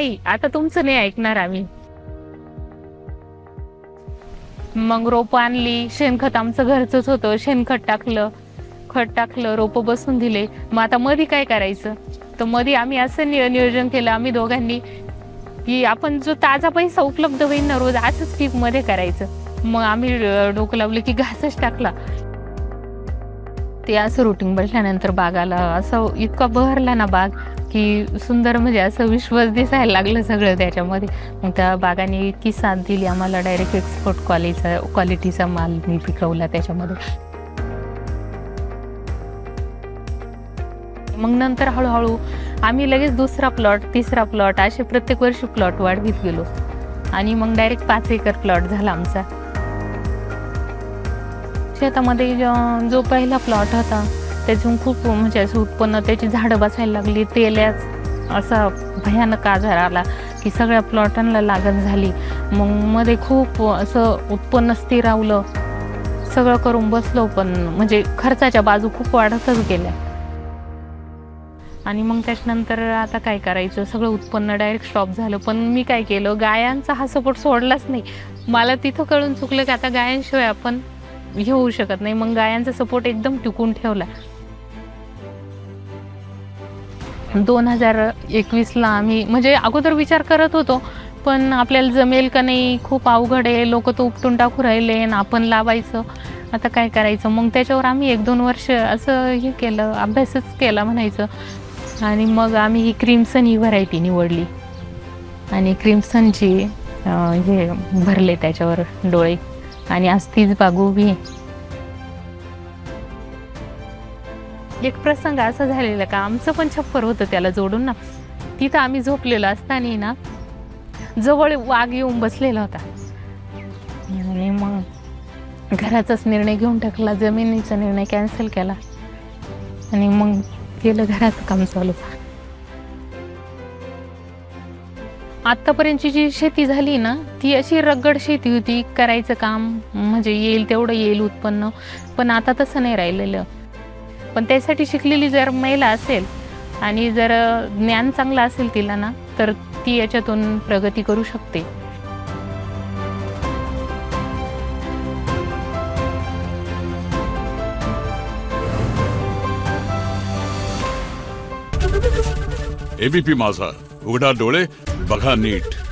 नाही आता तुमचं नाही ऐकणार आम्ही. मग रोप आणली शेणखत आमचं घरचंच होतं शेणखत टाकलं खत टाकलं रोप बसून दिले. मग आता मधी काय करायचं? तर मधी आम्ही असं नियोजन केलं आम्ही दोघांनी की आपण जो ताजा पैसा उपलब्ध होईल ना रोज असंच पीकमध्ये करायचं. मग आम्ही डोकं लावलं की घासच टाकला. ते असं रुटीन बसल्यानंतर बागाला असं इतका बहरला ना बाग. की सुंदर म्हणजे असं विश्वास दिसायला लागलं सगळं त्याच्यामध्ये. मग त्या बागाने इतकी साथ दिली आम्हाला डायरेक्ट एक्सपोर्ट क्वालिटीचा क्वालिटीचा माल मी पिकवला त्याच्यामध्ये. मग नंतर हळूहळू आम्ही लगेच दुसरा प्लॉट तिसरा प्लॉट असे प्रत्येक वर्षी प्लॉट वाढवीत गेलो. आणि मग डायरेक्ट पाच एकर प्लॉट झाला आमचा. शेतामध्ये जो- जो पहिला प्लॉट होता त्याच्यातून खूप म्हणजे असं उत्पन्न त्याची झाडं बसायला लागली तेल्याच असा भयानक आजार आला की सगळ्या प्लॉटांना लागण झाली. मग मध्ये खूप असं उत्पन्न स्थिरावलं सगळं करून बसलो पण म्हणजे खर्चाच्या बाजू खूप वाढतच गेल्या. आणि मग त्याच्यानंतर आता काय करायचं? सगळं उत्पन्न डायरेक्ट स्टॉप झालं. पण मी काय केलं? गायांचा हा सपोर्ट सोडलाच नाही. मला तिथं कळून चुकलं की आता गायांशिवाय आपण हे होऊ शकत नाही. मग गायांचा सपोर्ट एकदम टिकून ठेवला. दोन हजार एकवीसला आम्ही म्हणजे अगोदर विचार करत होतो पण आपल्याला जमेल का नाही खूप अवघड आहे लोक तो उपटून टाकू राहिले आणि आपण लावायचं आता काय करायचं? मग त्याच्यावर आम्ही एक दोन वर्ष असं हे केलं अभ्यासच केला म्हणायचं. आणि मग आम्ही ही क्रिम्सन ही व्हरायटी निवडली. आणि क्रिम्सनची हे भरले त्याच्यावर डोळे. आणि आज तीच बाग उभी आहे. एक प्रसंग असा झालेला का आमचं पण छप्पर होतं त्याला जोडून ना. तिथं आम्ही झोपलेलो असताना ना जवळ वाघ येऊन बसलेला होता. आणि मग घराचाच निर्णय घेऊन टाकला जमिनीचा निर्णय कॅन्सल केला. आणि मग केलं घराचं काम चालू आत्तापर्यंतची जी शेती झाली ना ती अशी रगड शेती होती करायचं काम म्हणजे येईल तेवढं येईल उत्पन्न. पण आता तसं नाही राहिलेलं. पण त्यासाठी शिकलेली जर महिला असेल आणि जर ज्ञान चांगलं असेल तिला ना तर ती याच्यातून प्रगती करू शकते. एबीपी माझा. उघडा डोळे बघा नीट.